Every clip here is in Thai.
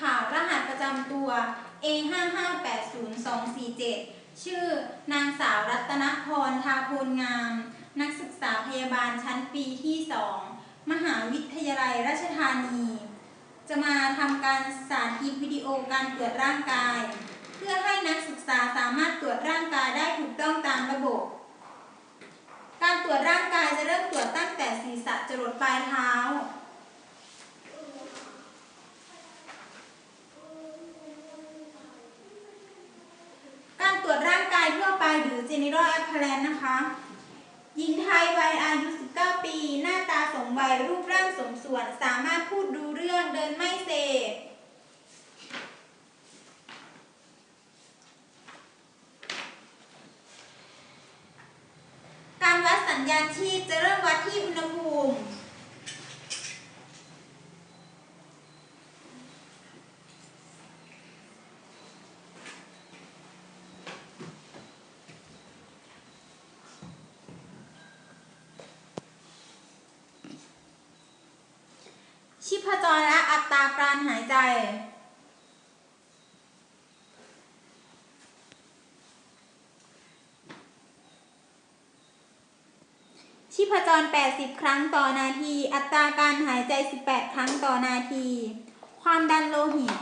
ข่าวรหัสประจำตัว A 5 5 8 0 2 4 7 ชื่อ นางสาวรัตนพรทาโพลงาม นักศึกษาพยาบาลชั้นปีที่2มหาวิทยาลัยราชธานี จะมาทำการสาธิตวิดีโอการตรวจร่างกาย เพื่อให้นักศึกษาสามารถตรวจร่างกายได้ถูกต้องตามระบบ การตรวจร่างกายจะเริ่มตรวจตั้งแต่ศีรษะจรดปลายเท้า การตรวจร่างกายทั่วไปหรือ general apparent นะคะหญิงไทยวัยอายุ 19 ปี หน้าตาสมวัยรูปร่างสมส่วน สามารถพูดรู้เรื่องเดินไม่เซการวัดสัญญาณชีพจะเริ่มวัดที่อุณหภูมิ ชีพจรและอัตราการหายใจ ชีพจร 80 ครั้งต่อนาที อัตราการหายใจ 18 ครั้งต่อนาที ความดันโลหิต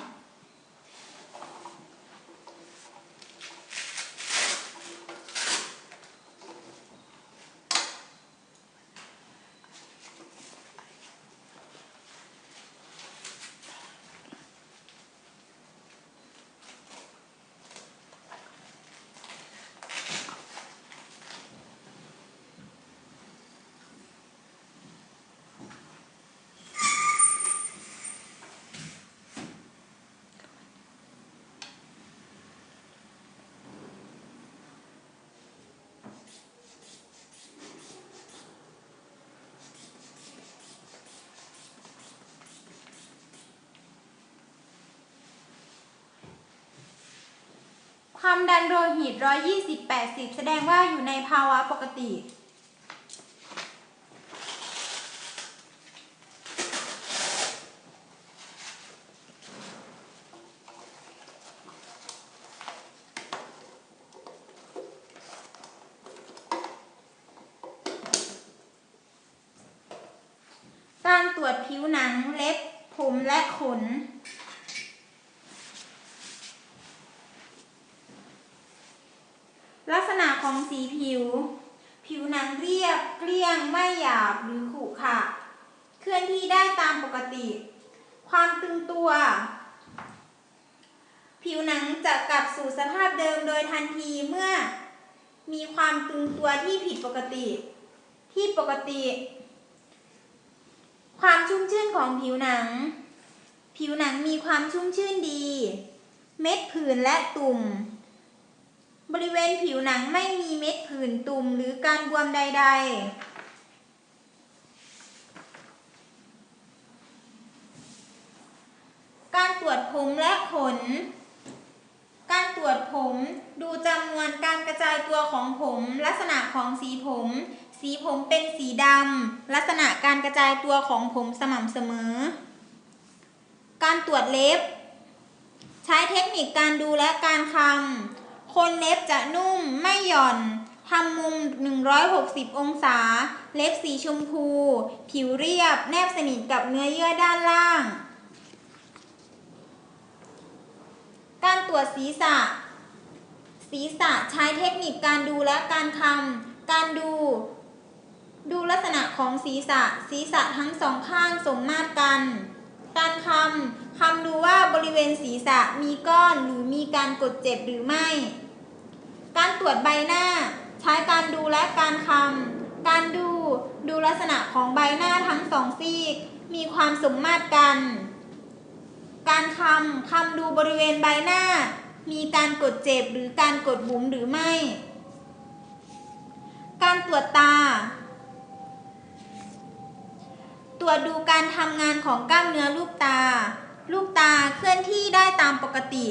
ความดันโลหิต 120 80 แสดงว่าอยู่ในภาวะปกติ การตรวจผิวหนังเล็บ ผมและขน ลักษณะของสีผิว ผิวหนังเรียบเกลี้ยงไม่หยาบหรือขรุขระเคลื่อนที่ได้ตามปกติความตึงตัว ผิวหนังจะกลับสู่สภาพเดิมโดยทันทีเมื่อมีความตึงตัวที่ผิดปกติ ที่ปกติ ความชุ่มชื่นของผิวหนัง ผิวหนังมีความชุ่มชื่นดี เม็ดผื่นและตุ่ม บริเวณผิวหนังไม่มีเม็ดผื่นตุ่มหรือการบวมใด ๆ การตรวจผมและขน การตรวจผม ดูจำนวนการกระจายตัวของผม ลักษณะของสีผม สีผมเป็นสีดำลักษณะการกระจายตัวของผมสม่ำเสมอ การตรวจเล็บ ใช้เทคนิคการดูและการคำคนเล็บจะนุ่มไม่หย่อนทำมุม 160 องศา เล็บสีชมพู ผิวเรียบ แนบสนิทกับเนื้อเยื่อด้านล่าง การตรวจศีรษะ ศีรษะใช้เทคนิคการดูและการคำการดู ดูลักษณะของศีรษะ ศีรษะทั้งสองข้างสมมาตรกัน การคำคำดูว่าบริเวณศีรษะมีก้อนหรือมีการกดเจ็บหรือไม่ การตรวจใบหน้า ใช้การดูและการคำการดู ดูลักษณะของใบหน้าทั้งสองซีก มีความสมมาตรกัน คำคำดูบริเวณใบหน้า มีการกดเจ็บหรือการกดบุ๋มหรือไม่ การตรวจตา ตรวจดูการทำงานของกล้ามเนื้อลูกตา ลูกตาเคลื่อนที่ได้ตามปกติ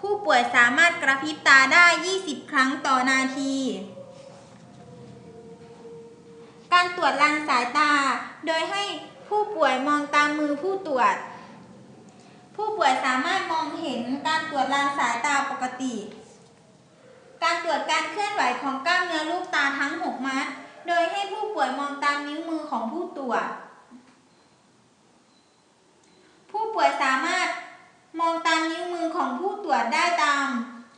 ผู้ป่วยสามารถกระพริบตาได้ 20 ครั้งต่อนาที การตรวจลางสายตา โดยให้ผู้ป่วยมองตามมือผู้ตรวจ ผู้ป่วยสามารถมองเห็นการตรวจลานสายตาปกติ การตรวจการเคลื่อนไหวของกล้ามเนื้อลูกตาทั้ง 6 มัด โดยให้ผู้ป่วยมองตามนิ้วมือของผู้ตรวจ ผู้ป่วยสามารถมองตามนิ้วมือของผู้ตรวจได้ตาม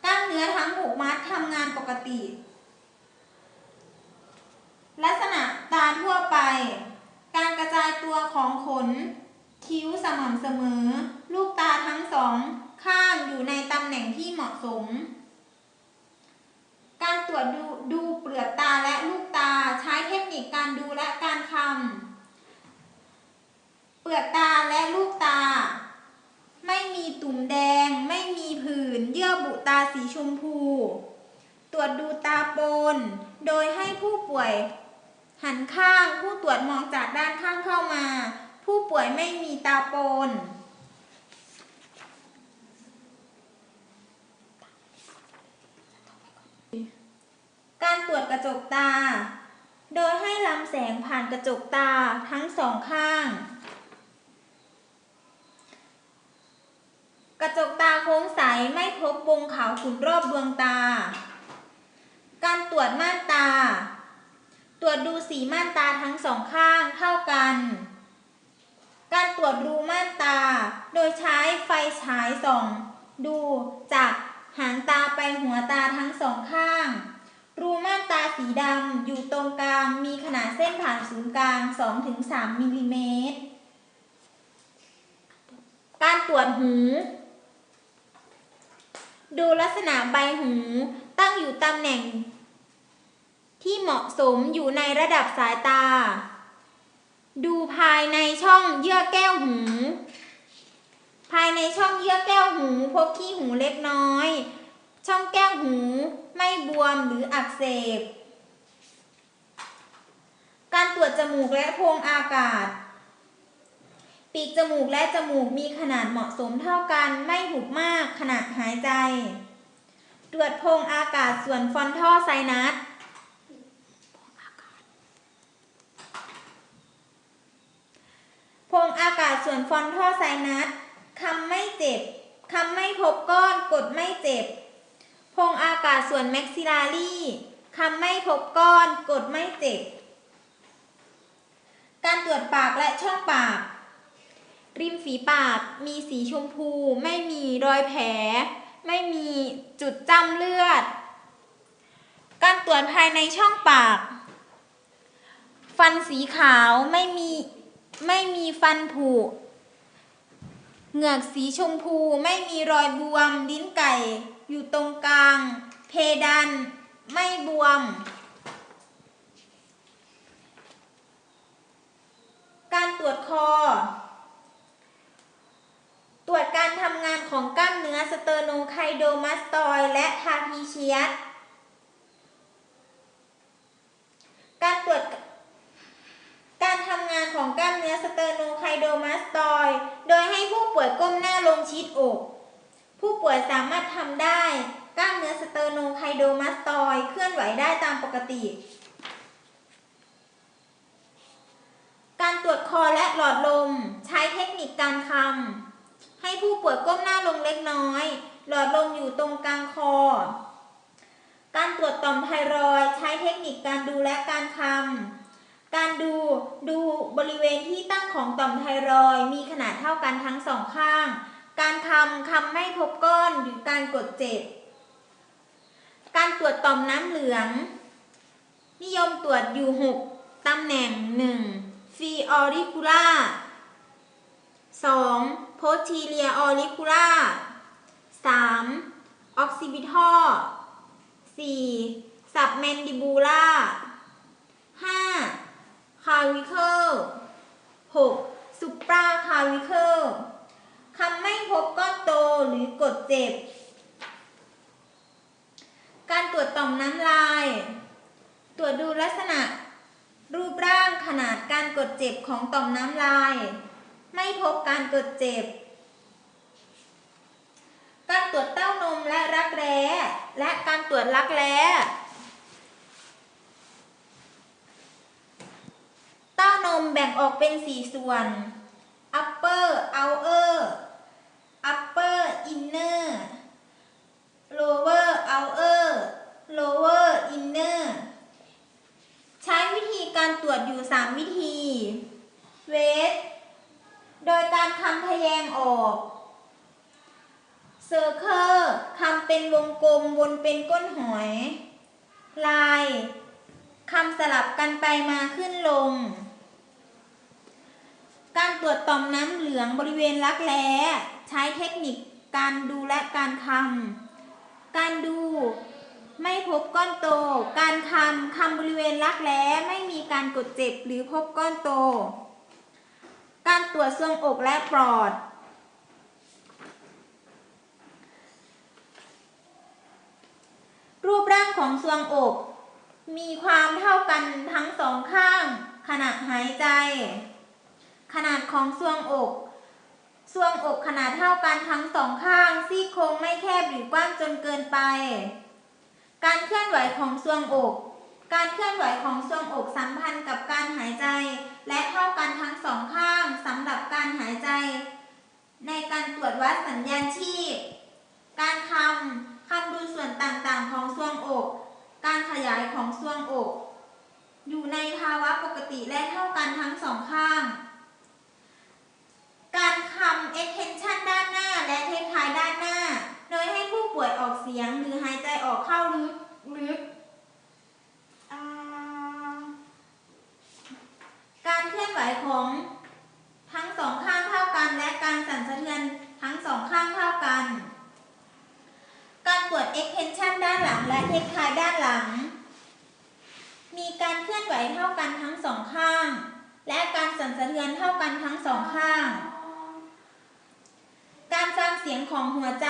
กล้ามเนื้อทั้ง 6 มัดทำงานปกติ ลักษณะตาทั่วไป การกระจายตัวของขน คิ้วสม่ำเสมอ ลูกตาทั้งสอง ข้างอยู่ในตำแหน่งที่เหมาะสม การตรวจดูดูเปลือกตาและลูกตาใช้เทคนิคการดูและการคำเปลือกตาและลูกตา ไม่มีตุ่มแดง ไม่มีผื่นเยื่อบุตาสีชมพู ตรวจดูตาโปน โดยให้ผู้ป่วย หันข้างผู้ตรวจมองจากด้านข้างเข้ามา ผู้ป่วยไม่มีตาโปน การตรวจกระจกตา โดยให้ลำแสงผ่านกระจกตาทั้งสองข้าง กระจกตาโค้งใสไม่พบวงขาวขุ่นรอบดวงตา การตรวจม่านตา ตรวจดูสีม่านตาทั้งสองข้างเท่ากัน การตรวจรูม่านตา โดยใช้ไฟฉายส่อง ดูจากหางตาไปหัวตาทั้งสองข้าง รูม่านตาสีดำอยู่ตรงกลางมีขนาดเส้นผ่านศูนย์กลาง 2-3มิลลิเมตร การตรวจหู ดูลักษณะใบหูตั้งอยู่ตำแหน่ง ที่เหมาะสมอยู่ในระดับสายตา ดูภายในช่องเยื่อแก้วหู ภายในช่องเยื่อแก้วหู พบขี้หูเล็กน้อย ช่องแก้วหูไม่บวมหรืออักเสบ การตรวจจมูกและโพรงอากาศ ปีกจมูกและจมูกมีขนาดเหมาะสมเท่ากันไม่หุบมากขณะหายใจ ตรวจโพรงอากาศส่วนฟอนท่อไซนัส พงอากาศส่วนฟอนท่อไซนัสคำไม่เจ็บคำไม่พบก้อนกดไม่เจ็บ พงอากาศส่วนแม็กซิลารีคำไม่พบก้อนกดไม่เจ็บ การตรวจปากและช่องปาก ริมฝีปากมีสีชมพู ไม่มีรอยแผล ไม่มีจุดจ้ำเลือด การตรวจภายในช่องปาก ฟันสีขาวไม่มี ไม่มีฟันผุ เหงือกสีชมพู ไม่มีรอยบวม ลิ้นไก่ อยู่ตรงกลาง เพดานไม่บวม การตรวจคอ ตรวจการทำงานของกล้ามเนื้อสเตอร์โนไคโดมาสตอยและทาพีเชียสการตรวจ การทำงานของกล้ามเนื้อสเตอร์ โนไคโดมาสตอยโดยให้ผู้ป่วยก้มหน้าลงชิดอก ผู้ป่วยสามารถทำได้ กล้ามเนื้อสเตอร์โนไคโดมาสตอยเคลื่อนไหวได้ตามปกติ การตรวจคอและหลอดลม ใช้เทคนิคการคำให้ผู้ป่วยก้มหน้าลงเล็กน้อย หลอดลมอยู่ตรงกลางคอ การตรวจต่อมไทรอยใช้เทคนิคการดูและการคำ การดูดูบริเวณที่ตั้งของต่อมไทรอยมีขนาดเท่ากันทั้งสองข้าง การคำคำไม่พบก้อนหรือการกดเจ็บ การตรวจต่อมน้ำเหลือง นิยมตรวจอยู่ 6ตำแหน่ง 1. ฟีออริคูล่า 2. โพทีเลียออริคูล่า 3. ออกซิบิทอ 4. สับแมนดิบูล่า 5. คาวิเคิล 6. ซุปราคาวิเคิลคำไม่พบก้อนโตหรือกดเจ็บ การตรวจต่อมน้ำลาย ตรวจดูลักษณะ รูปร่างขนาดการกดเจ็บของต่อมน้ำลาย ไม่พบการกดเจ็บ การตรวจเต้านมและรักแร้ และการตรวจรักแร้ เต้านมแบ่งออกเป็น 4 ส่วน upper outer upper inner lower outer lower inner ใช้วิธีการตรวจอยู่ 3 วิธีเวทโดยการคำทะแยงออกเซอร์เคิลคำเป็นวงกลมวนเป็นก้นหอยลายคำสลับกันไปมาขึ้นลง การตรวจต่อมน้ำเหลืองบริเวณรักแร้ใช้เทคนิคการดูและการคำการดูไม่พบก้อนโต การคำคำบริเวณรักแร้ไม่มีการกดเจ็บหรือพบก้อนโต การตรวจทรวงอกและปลอด รูปร่างของทรวงอก มีความเท่ากันทั้งสองข้างขณะหายใจ ขนาดของทรวงอกทรวงอกขนาดเท่ากันทั้งสองข้าง ซี่โครงไม่แคบหรือกว้างจนเกินไป การเคลื่อนไหวของทรวงอก การเคลื่อนไหวของทรวงอกสัมพันธ์กับการหายใจ และเท่ากันทั้งสองข้างสำหรับการหายใจ ในการตรวจวัดสัญญาณชีพ การคำคำดูส่วนต่างๆของทรวงอก การขยายของทรวงอก อยู่ในภาวะปกติและเท่ากันทั้งสองข้าง การคำ extension ด้านหน้าและเทคไทายด้านหน้า โดยให้ผู้ป่วยออกเสียงหรือหายใจออกเข้าลึกลึกอ่าการเคลื่อนไหวของทั้งสองข้างเท่ากัน และการสั่นสะเทือนทั้งสองข้างเท่ากัน การตรวจ extension ด้านหลังและเทคไทายด้านหลัง มีการเคลื่อนไหวเท่ากันทั้งสองข้าง และการสั่นสะเทือนเท่ากันทั้งสองข้าง การฟังเสียงของหัวใจ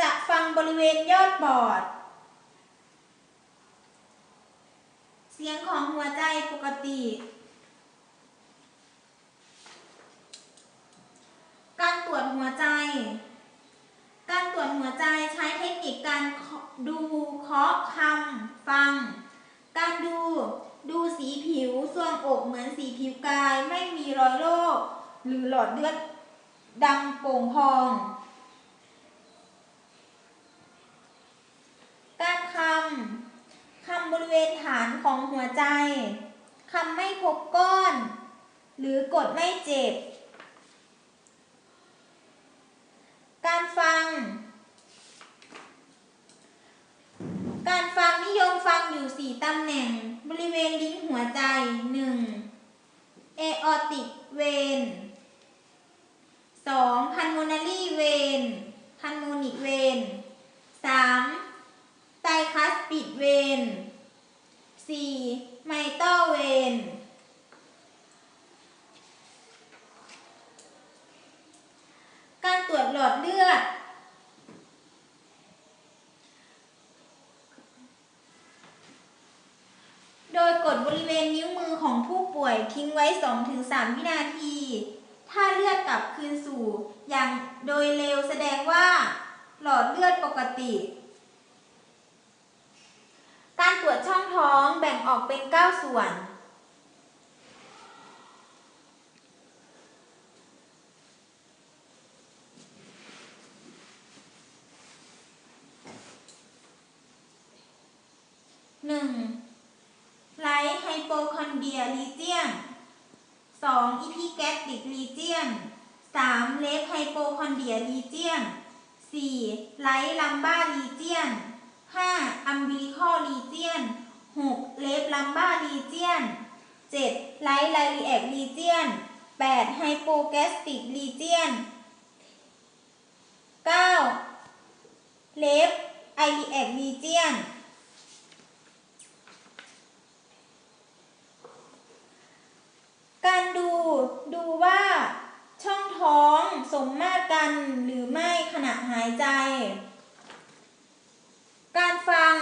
จะฟังบริเวณยอด บอด เสียงของหัวใจปกติ การตรวจหัวใจ การตรวจหัวใจใช้เทคนิคการดูเคาะคำฟัง การดูดูสีผิวส่วงอกเหมือนสีผิวกายไม่มีรอยโรค หรือหลอดเลือดดำโป่งพอง การคำ คำ บริเวณฐานของหัวใจคำไม่พบก้อน หรือกดไม่เจ็บ การฟัง การฟังนิยมฟังอยู่ 4ตำแหน่ง บริเวณลิ้นหัวใจ 1. aortic vein 2. pulmonary vein pulmonic vein 3. tricuspid vein 4. mitral vein การ ตรวจหลอดเลือด โดยกดบริเวณนิ้วมือของผู้ป่วยทิ้งไว้ 2-3 วินาที ถ้าเลือดกลับคืนสู่ อย่างโดยเร็วแสดงว่า หลอดเลือดปกติ การตรวจช่องท้องแบ่งออกเป็น 9 ส่วน หนึ่งไลท์ไฮโปคอนเดี ยรีเจียนสองอีพีแกสติกรีเจียนสามเลฟไฮโปคอนเดียรีเจียนสี่ไลท์ลัมบ้ารีเจียนห้าอัมบิลิคอรีเจียนหกเลฟลัมบ้ารีเจียนเจ็ดไลท์ไลลีแอกรีเจียนแปดไฮโปแกสติกรีเจียนเก้าเลฟไอลีแอกรีเจียน การดูดูว่าช่องท้องสมมาตรกันหรือไม่ขณะหาย ใจ การฟัง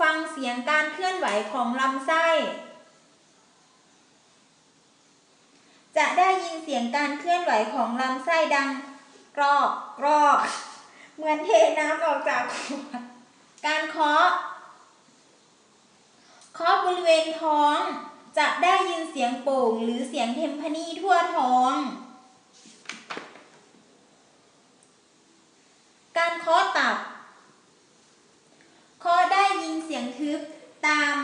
ฟังเสียงการเคลื่อนไหวของลำไส้ จะได้ยินเสียงการเคลื่อนไหวของลำไส้ดังกรอกกรอกเหมือนเทน้ำออกจากขวดการเคาะเคาะบริเวณท้อง จะได้ยินเสียงโป่งหรือเสียงเทมพานีทั่วท้อง การเคาะตับเคาะได้ยินเสียงทึบตาม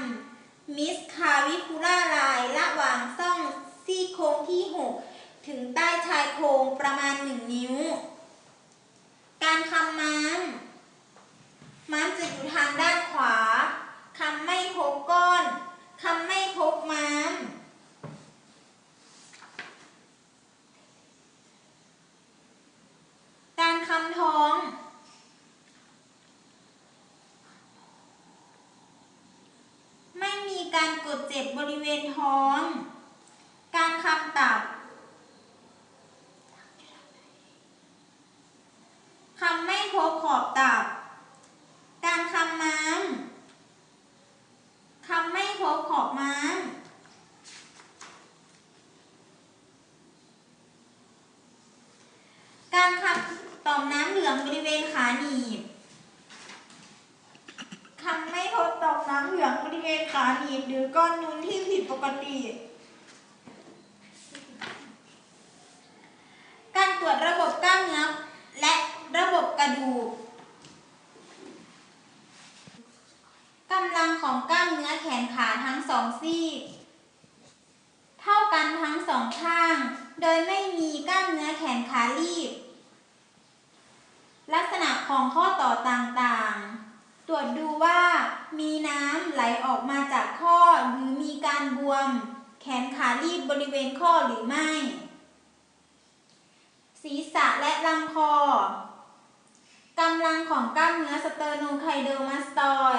มิสคาวิคูล่าลน์ระหว่างซ่องซี่โครงที่ 6 ถึงใต้ชายโครงประมาณ 1 นิ้ว การคำม้ามม้ามจะอยู่ทางด้านขวา คำไม่พบก้อน คำไม่พบม้าม การคำท้อง ไม่มีการกด เจ็บบริเวณท้อง การคำตับคำไม่พบขอบตับ การคำม้ามคำไม่พบขอบม้ามการคำต่อมน้ำเหลืองบริเวณขาหนีบคำไม่พบต่อมน้ำเหลือง เวณขาหนีบหรือก้อนนูนที่ผิดปกติ การตรวจระบบกล้ามเนื้อและระบบกระดูกกำลังของกล้ามเนื้อแขนขาทั้งสองซีกเท่ากันทั้งสองข้าง โดยไม่มีกล้ามเนื้อแขนขาลีบ ลักษณะของข้อต่อต่างๆ รวจดูว่ามีน้ำไหลออกมาจากข้อหรือมีการบวม แขนขาลีบบริเวณข้อหรือไม่ ศีรษะและลำคอกำลังของกล้ามเนื้อสเตอร์โนไคโดมาสตอย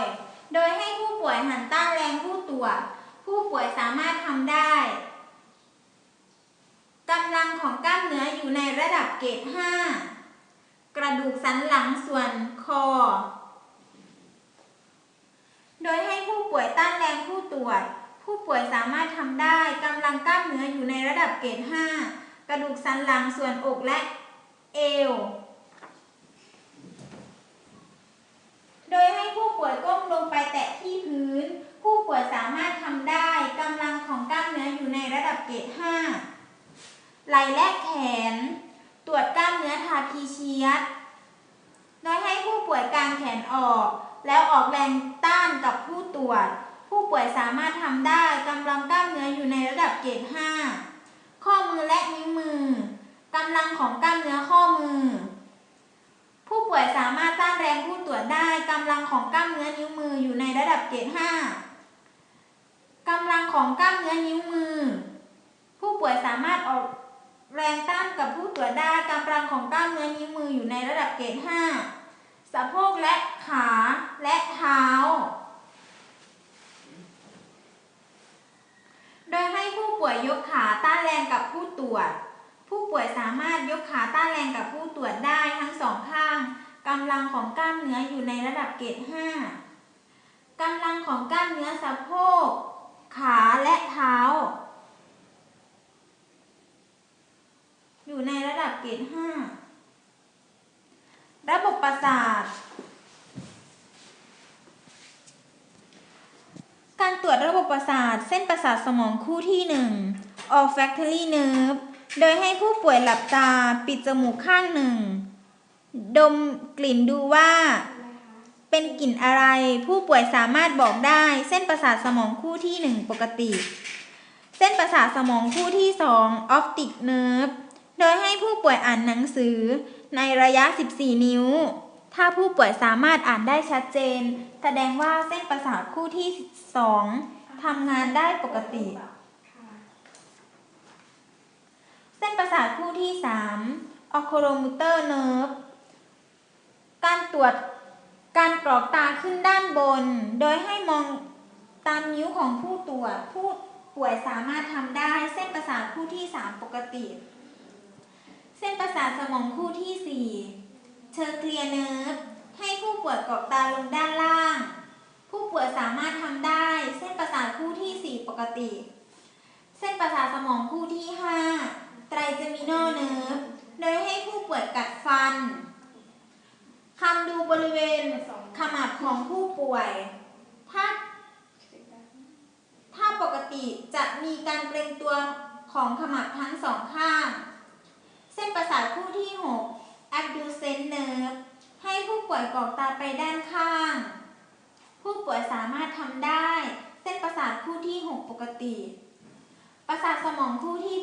โดยให้ผู้ป่วยหันต้านแรงผู้ตรวจผู้ป่วยสามารถทำได้กำลังของกล้ามเนื้ออยู่ในระดับเกรด 5 กระดูกสันหลังส่วนคอ โดยให้ผู้ป่วยต้านแรงผู้ตรวจ ผู้ป่วยสามารถทำได้กำลังกล้ามเนื้ออยู่ในระดับเกรด 5 กระดูกสันหลังส่วนอกและเอว โดยให้ผู้ป่วยก้มลงไปแตะที่พื้น ผู้ป่วยสามารถทำได้กำลังของกล้ามเนื้ออยู่ในระดับเกรด 5 ไหล่และแขน ตรวจกล้ามเนื้อทาพีเชียสโดยให้ผู้ป่วยกางแขนออก แล้วออกแรงต้านกับผู้ตรวจ ผู้ป่วยสามารถทำได้กำลังกล้ามเนื้ออยู่ในระดับเกรด5ข้อมือและนิ้วมือกำลังของกล้ามเนื้อข้อมือ ผู้ป่วยสามารถต้านแรงผู้ตรวจได้กำลังของกล้ามเนื้อนิ้วมืออยู่ในระดับเกรด5กำลังของกล้ามเนื้อนิ้วมือ ผู้ป่วยสามารถออกแรงต้านกับผู้ตรวจได้กำลังของกล้ามเนื้อนิ้วมืออยู่ในระดับเกรด5 สะโพกและขาและเท้า โดยให้ผู้ป่วยยกขาต้านแรงกับผู้ตรวจ ผู้ป่วยสามารถยกขาต้านแรงกับผู้ตรวจได้ทั้งสองข้างกำลังของกล้ามเนื้ออยู่ในระดับเกรด5กำลังของกล้ามเนื้อสะโพก ขาและเท้า อยู่ในระดับเกรด5 ระบบประสาท การตรวจระบบประสาท เส้นประสาทสมองคู่ที่ 1 olfactory nerve โดยให้ผู้ป่วยหลับตาปิดจมูกข้างหนึ่ง ดมกลิ่นดูว่า เป็นกลิ่นอะไร ผู้ป่วยสามารถบอกได้ เส้นประสาทสมองคู่ที่ 1 ปกติ เส้นประสาทสมองคู่ที่ 2 optic nerve โดยให้ผู้ป่วยอ่านหนังสือในระยะ 14 นิ้ว ถ้าผู้ป่วยสามารถอ่านได้ชัดเจน แสดงว่าเส้นประสาทคู่ที่ 2ทำงานได้ปกติ เส้นประสาทคู่ที่ 3 oculomotor nerve การตรวจการกรอกตาขึ้นด้านบน โดยให้มองตามนิ้วของผู้ตรวจผู้ป่วยสามารถทำได้เส้นประสาทคู่ที่ 3 ปกติ เส้นประสาทสมองคู่ที่ 4เชอร์เคลียเนิร์ฟให้ผู้ป่วยกรอกตาลงด้านล่าง ผู้ป่วยสามารถทำได้ เส้นประสาทคู่ที่ 4 ปกติ เส้นประสาทสมองคู่ที่ 5 ไตรเจมิโนเนิร์ฟโดยให้ผู้ป่วยกัดฟันคำดูบริเวณขมับของผู้ป่วย ถ้า ถ้าปกติจะมีการเกร็งตัวของขมับทั้งสองข้าง ส้นประสาทคู่ที่ 6 abducent nerve ให้ผู้ป่วยกรอกตาไปด้านข้าง ผู้ป่วยสามารถทำได้ เส้นประสาทคู่ที่ 6 ปกติ ประสาทสมองคู่ที่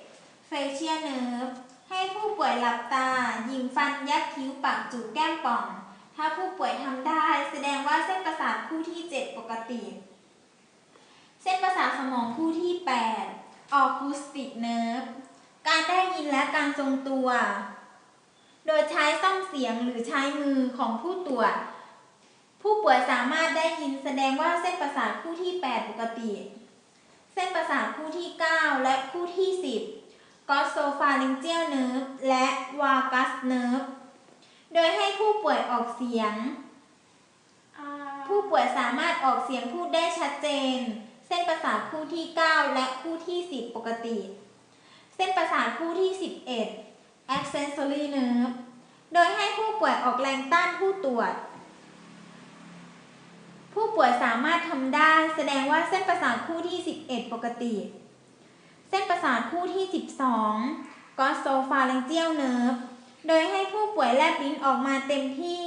7 facial nerve ให้ผู้ป่วยหลับตา ยิงฟันยักคิ้วปากจูบแก้มป่อง ถ้าผู้ป่วยทำได้ แสดงว่าเส้นประสาทคู่ที่ 7 ปกติ เส้นประสาทสมองคู่ที่8 acoustic nerve ารได้ยินและการทรงตัว โดยใช้ซ่อมเสียงหรือใช้มือของผู้ตรวจ ผู้ป่วยสามารถได้ยินแสดงว่าเส้นประสาทคู่ที่ 8 ปกติ เส้นประสาทคู่ที่ 9 และคู่ที่ 10 g o s s o p h a r y n g e a l nerve และ vagus nerve โดยให้ผู้ป่วยออกเสียง ผู้ป่วยสามารถออกเสียงพูดได้ชัดเจน เส้นประสาทคู่ที่ 9 และคู่ที่ 10 ปกติเส้นประสาทคู่ที่ 11 accessory nerve โดยให้ผู้ป่วยออกแรงต้านผู้ตรวจ ผู้ป่วยสามารถทำได้แสดงว่าเส้นประสาทคู่ที่ 11 ปกติ เส้นประสาทคู่ที่ 12 glossopharyngeal nerve โดยให้ผู้ป่วยแลบลิ้นออกมาเต็มที่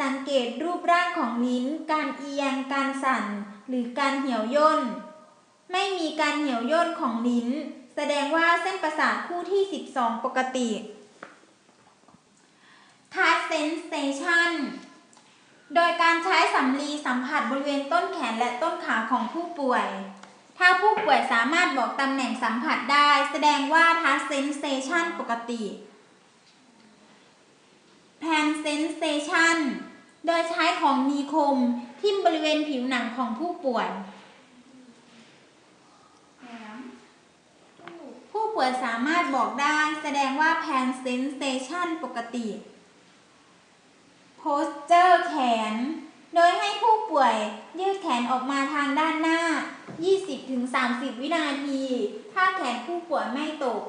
สังเกตรูปร่างของลิ้น การเอียง การสั่น หรือการเหี่ยวย่น ไม่มีการเหี่ยวย่นของลิ้น แสดงว่าเส้นประสาทคู่ที่ 12 ปกติ Touch sensation โดยการใช้สำลีสัมผัสบริเวณต้นแขนและต้นขาของผู้ป่วย ถ้าผู้ป่วยสามารถบอกตำแหน่งสัมผัสได้ แสดงว่า touch sensation ปกติ hand sensation โดยใช้ของมีคมทิ่มบริเวณผิวหนังของผู้ป่วย ผู้ป่วยสามารถบอกได้แสดงว่า hand sensation ปกติ posture แขน โดยให้ผู้ป่วยยืดแขนออกมาทางด้านหน้า 20-30 วินาที ถ้าแขนผู้ป่วยไม่ตก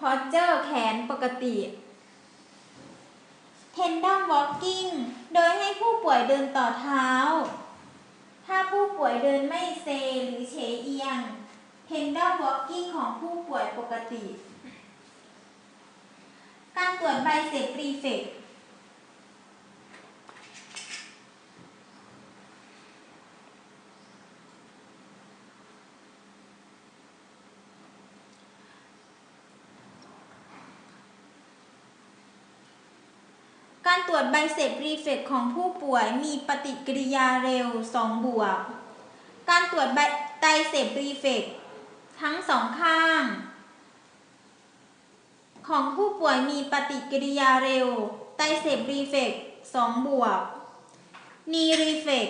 posture แขนปกติ tandem walking โดยให้ผู้ป่วยเดินต่อเท้า ถ้าผู้ป่วยเดินไม่เซหรือเฉเอียง tandem walking ของผู้ป่วยปกติ การตรวจใบเสร็จรีเฟกการตรวจใบเสร็จรีเฟกของผู้ป่วยมีปฏิกิริยาเร็ว 2 บวก การตรวจใบไตเสพรีเฟก ทั้งสองข้าง ของผู้ป่วยมีปฏิกิริยาเร็ว ไตเสพรีเฟกสองบวกนีรีเฟก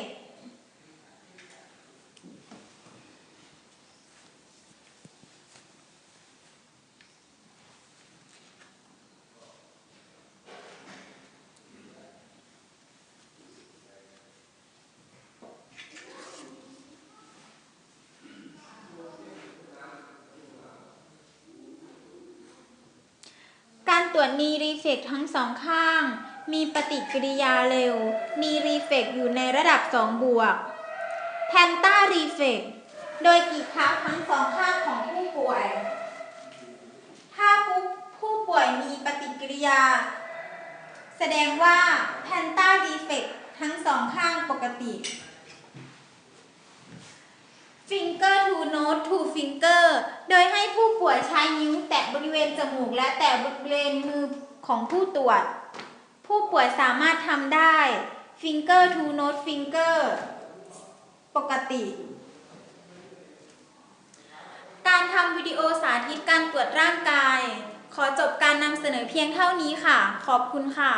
การตรวจนีรี เฟกทั้งสองข้าง มีปฏิกิริยาเร็วนีรีเฟกอยู่ในระดับ 2 บวกแพนต้ารีเฟกโดยกีดเท้าทั้งสองข้างของผู้ป่วย ถ้าผู้ผู้ป่วยมีปฏิกิริยา แสดงว่าแพนต้ารีเฟกทั้งสองข้างปกติ finger to nose to finger โดยให้ผู้ป่วยใช้นิ้วแตะบริเวณจมูกและแตะบริเวณมือ ของผู้ตรวจ ผู้ป่วยสามารถทำได้ finger to note finger ปกติ การทำวิดีโอสาธิตการตรวจร่างกาย ขอจบการนำเสนอเพียงเท่านี้ค่ะ ขอบคุณค่ะ